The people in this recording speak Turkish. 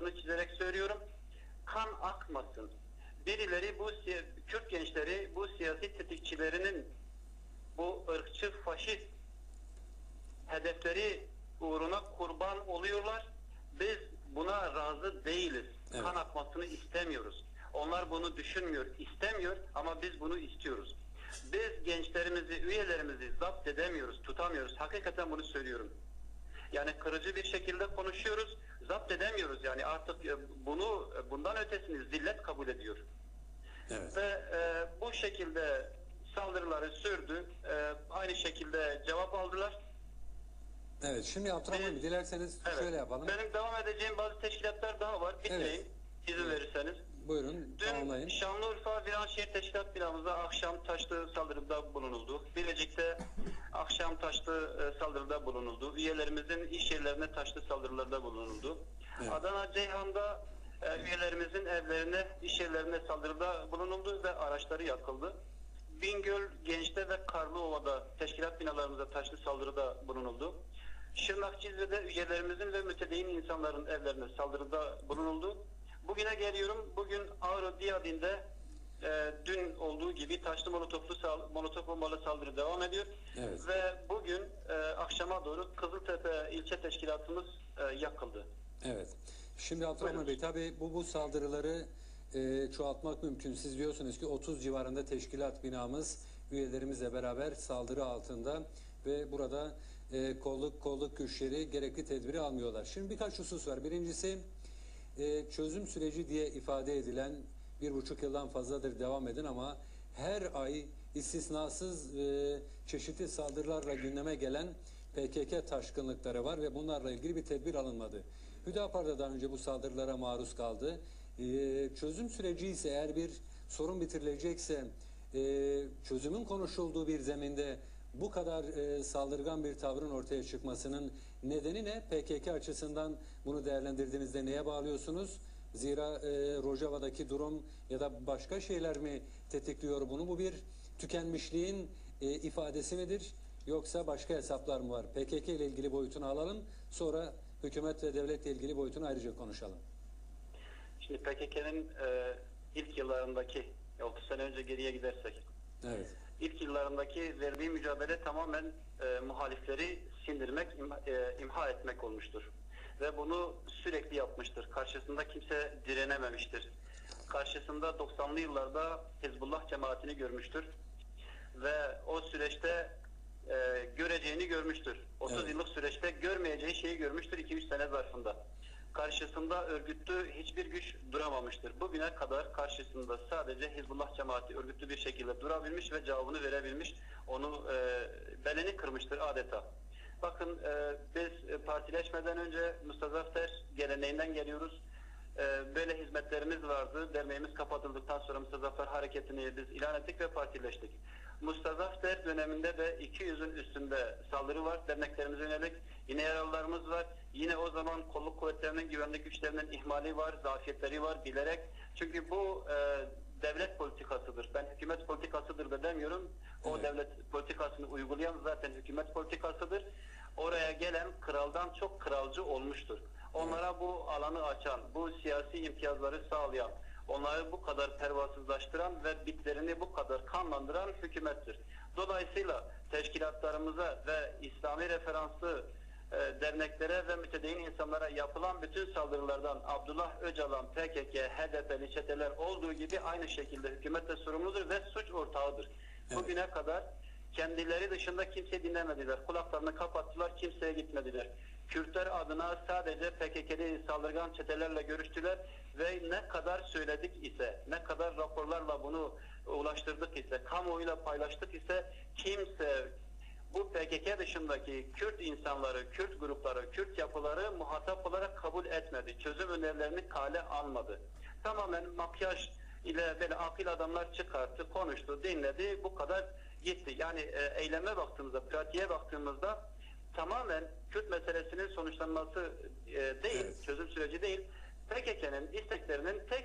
altını çizerek söylüyorum. Kan akmasın. Birileri bu Kürt gençleri bu siyasi tetikçilerinin bu ırkçı faşist hedefleri uğruna kurban oluyorlar. Biz buna razı değiliz. Evet. Kan akmasını istemiyoruz. Onlar bunu düşünmüyor, istemiyor ama biz bunu istiyoruz. Biz gençlerimizi, üyelerimizi zapt edemiyoruz, tutamıyoruz. Hakikaten bunu söylüyorum. Yani kırıcı bir şekilde konuşuyoruz, zapt edemiyoruz. Yani artık e, bunu e, bundan ötesini zillet kabul ediyor. Evet. Ve e, bu şekilde saldırıları sürdü. E, aynı şekilde cevap aldılar. Evet. Şimdi Abdurrahman Bey dilerseniz Evet. şöyle yapalım. Benim devam edeceğim bazı teşkilatlar daha var. Bitireyim. Evet. izin verirseniz. Buyurun Dün tamamlayın. Şanlıurfa Viranşehir Teşkilat binamıza akşam taşlı saldırıda bulunuldu. Bilecik'te taşlı e, saldırıda bulunuldu. Üyelerimizin iş yerlerine taşlı saldırılarda bulunuldu. Evet. Adana Ceyhan'da e, üyelerimizin evlerine, iş yerlerine saldırıda bulunuldu ve araçları yakıldı. Bingöl, Genç'te ve Karlıova'da teşkilat binalarımıza taşlı saldırıda bulunuldu. Şırnak Cizre'de üyelerimizin ve mütedeyyin insanların evlerine saldırıda bulunuldu. Bugüne geliyorum. Bugün Ağrı Diyadin'de e, dün olduğu gibi taşlı molotoflu sal- molotof bombalı saldırı devam ediyor. Evet. Ve bugün e, akşama doğru Kızıltepe ilçe teşkilatımız e, yakıldı. Evet. Şimdi Abdurrahman. Bey tabii bu bu saldırıları e, çoğaltmak mümkün. Siz diyorsunuz ki 30 civarında teşkilat binamız üyelerimizle beraber saldırı altında ve burada e, kolluk kolluk güçleri gerekli tedbiri almıyorlar. Şimdi birkaç husus var. Birincisi e, çözüm süreci diye ifade edilen bir buçuk yıldan fazladır devam eden ama her ay istisnasız e, çeşitli saldırılarla gündeme gelen PKK taşkınlıkları var ve bunlarla ilgili bir tedbir alınmadı. Hüdapar da daha önce bu saldırılara maruz kaldı. E, çözüm süreci ise eğer bir sorun bitirilecekse e, çözümün konuşulduğu bir zeminde bu kadar e, saldırgan bir tavrın ortaya çıkmasının nedeni ne? PKK açısından bunu değerlendirdiğinizde neye bağlıyorsunuz? Zira e, Rojava'daki durum ya da başka şeyler mi tetikliyor bunu? Bu bir tükenmişliğin e, ifadesi midir? Yoksa başka hesaplar mı var? PKK ile ilgili boyutunu alalım. Sonra hükümet ve devletle ilgili boyutunu ayrıca konuşalım. Şimdi PKK'nın e, ilk yıllarındaki 30 sene önce geriye gidersek Evet. ilk yıllarındaki verdiği mücadele tamamen e, muhalifleri sindirmek, imha, e, imha etmek olmuştur. Ve bunu sürekli yapmıştır. Karşısında kimse direnememiştir. Karşısında 90'lı yıllarda Hizbullah cemaatini görmüştür. Ve o süreçte e, göreceğini görmüştür. 30 Evet. yıllık süreçte görmeyeceği şeyi görmüştür 2-3 sene zarfında. Karşısında örgütlü hiçbir güç duramamıştır. Bugüne kadar karşısında sadece Hizbullah cemaati örgütlü bir şekilde durabilmiş ve cevabını verebilmiş. Onu e, belini kırmıştır adeta. Bakın e, biz e, partileşmeden önce Mustazafter geleneğinden geliyoruz. E, böyle hizmetlerimiz vardı. Derneğimiz kapatıldıktan sonra Mustazafter hareketini biz ilan ettik ve partileştik. Mustazafter döneminde de 200'ün üstünde saldırı var. Derneklerimize yönelik yine yaralılarımız var. Yine o zaman kolluk kuvvetlerinin, güvenlik güçlerinin ihmali var, zafiyetleri var bilerek. Çünkü bu e, devlet politikasıdır. Ben hükümet demiyorum. O Evet. devlet politikasını uygulayan zaten hükümet politikasıdır. Oraya gelen kraldan çok kralcı olmuştur. Onlara bu alanı açan, bu siyasi imtiyazları sağlayan, onları bu kadar pervasızlaştıran ve bitlerini bu kadar kanlandıran hükümettir. Dolayısıyla teşkilatlarımıza ve İslami referanslı e, derneklere ve mütedeyyin insanlara yapılan bütün saldırılardan Abdullah Öcalan, PKK, HDP'li çeteler olduğu gibi aynı şekilde hükümet de sorumludur ve suç ortağıdır. Evet. Bugüne kadar kendileri dışında kimse dinlemediler. Kulaklarını kapattılar, kimseye gitmediler. Kürtler adına sadece PKK'li saldırgan çetelerle görüştüler ve ne kadar söyledik ise, ne kadar raporlarla bunu ulaştırdık ise, kamuoyuyla paylaştık ise kimse bu PKK dışındaki Kürt insanları, Kürt grupları, Kürt yapıları muhatap olarak kabul etmedi. Çözüm önerilerini kale almadı. Tamamen makyaj ile böyle akıl adamlar çıkarttı, konuştu, dinledi, bu kadar gitti. Yani e, eyleme baktığımızda, pratiğe baktığımızda tamamen Kürt meselesinin sonuçlanması e, değil, Evet. çözüm süreci değil. PKK'nın isteklerinin tek